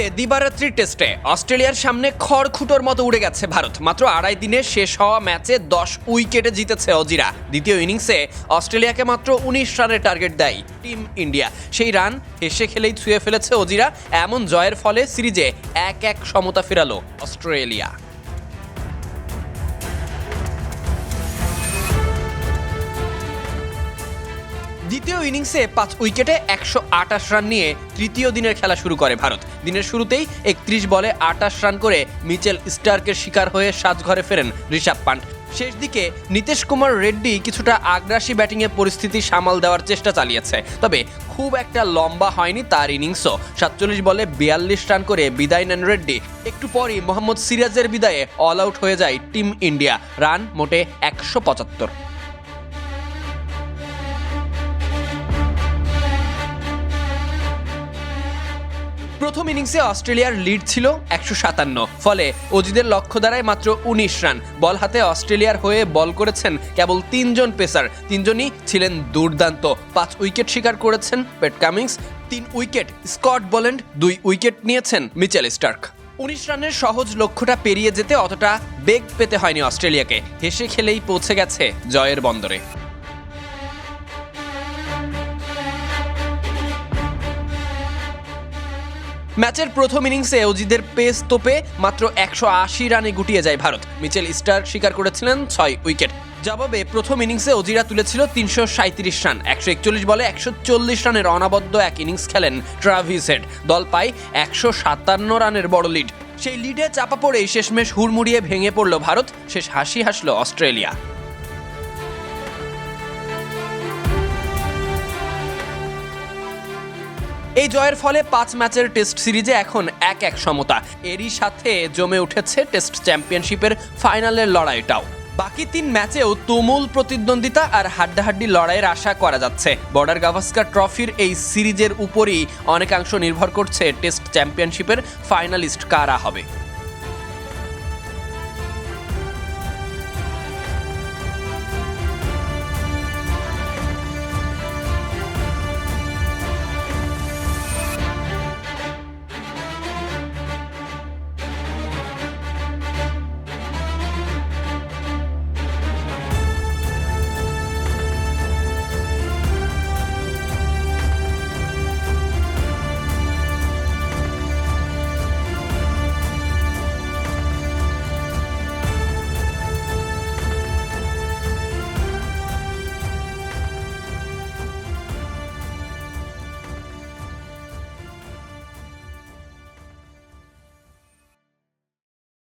অ্যাডিলেডে দিবারাত্রি টেস্টে অস্ট্রেলিয়ার সামনে খড়খুটোর মতো উড়ে গেছে ভারত। মাত্র আড়াই দিনে শেষ হওয়া ম্যাচে দশ উইকেটে জিতেছে অজিরা। দ্বিতীয় ইনিংসে অস্ট্রেলিয়াকে মাত্র উনিশ রানের টার্গেট দেয় টিম ইন্ডিয়া। সেই রান হেসে খেলেই ছুঁয়ে ফেলেছে অজিরা। এমন জয়ের ফলে সিরিজে এক এক সমতা ফেরালো অস্ট্রেলিয়া। দ্বিতীয় ইনিংসে পাঁচ উইকেটে একশো আটাশ রান নিয়ে তৃতীয় দিনের খেলা শুরু করে ভারত। দিনের শুরুতেই একত্রিশ বলে আটাশ রান করে মিচেল স্টার্কের শিকার হয়ে সাজঘরে ফেরেন ঋষভ পান্ট। শেষ দিকে নীতিশ কুমার রেড্ডি কিছুটা আগ্রাসী ব্যাটিংয়ে পরিস্থিতি সামাল দেওয়ার চেষ্টা চালিয়েছে। তবে খুব একটা লম্বা হয়নি তার ইনিংসও। সাতচল্লিশ বলে বিয়াল্লিশ রান করে বিদায় নেন রেড্ডি। একটু পরই মোহাম্মদ সিরাজের বিদায়ে অল আউট হয়ে যায় টিম ইন্ডিয়া। রান মোটে একশো পঁচাত্তর। প্রথম ইনিংসে অস্ট্রেলিয়ার লিড ছিল একশো সাতান্ন। ফলে অজিদের লক্ষ্য দ্বারায় মাত্র উনিশ রান। বল হাতে অস্ট্রেলিয়ার হয়ে বল করেছেন কেবল তিনজন পেসার। তিনজনই ছিলেন দুর্দান্ত। পাঁচ উইকেট শিকার করেছেন পেট কামিংস, তিন উইকেট স্কট বল্যান্ড দুই উইকেট নিয়েছেন মিচেল স্টার্ক। উনিশ রানের সহজ লক্ষ্যটা পেরিয়ে যেতে অতটা বেগ পেতে হয়নি অস্ট্রেলিয়াকে। হেসে খেলেই পৌঁছে গেছে জয়ের বন্দরে। ম্যাচের প্রথম ইনিংসে অজিদের পেস তোপে মাত্র একশো আশি রানে গুটিয়ে যায় ভারত। মিচেল স্টার শিকার করেছিলেন ছয় উইকেট। জবাবে প্রথম ইনিংসে অজিরা তুলেছিল তিনশো সাঁত্রিশ রান। একশো একচল্লিশ বলে একশো চল্লিশ রানের অনাবদ্য এক ইনিংস খেলেন ট্রাভিস হেড। দল পায় একশো সাতান্ন রানের বড় লিড। সেই লিডে চাপা পড়েই শেষমেশ হুড়মুড়িয়ে ভেঙে পড়ল ভারত। শেষ হাসি হাসলো অস্ট্রেলিয়া। এই জয়ের ফলে পাঁচ ম্যাচের টেস্ট সিরিজে এখন এক এক সমতা। এরই সাথে জমে উঠেছে টেস্ট চ্যাম্পিয়নশিপের ফাইনালের লড়াইটাও। বাকি তিন ম্যাচেও তুমুল প্রতিদ্বন্দ্বিতা আর হাড্ডাহাড্ডি লড়াইয়ের আশা করা যাচ্ছে। বর্ডার গাভাস্কার ট্রফির এই সিরিজের উপরই অনেকাংশ নির্ভর করছে টেস্ট চ্যাম্পিয়নশিপের ফাইনালিস্ট কারা হবে।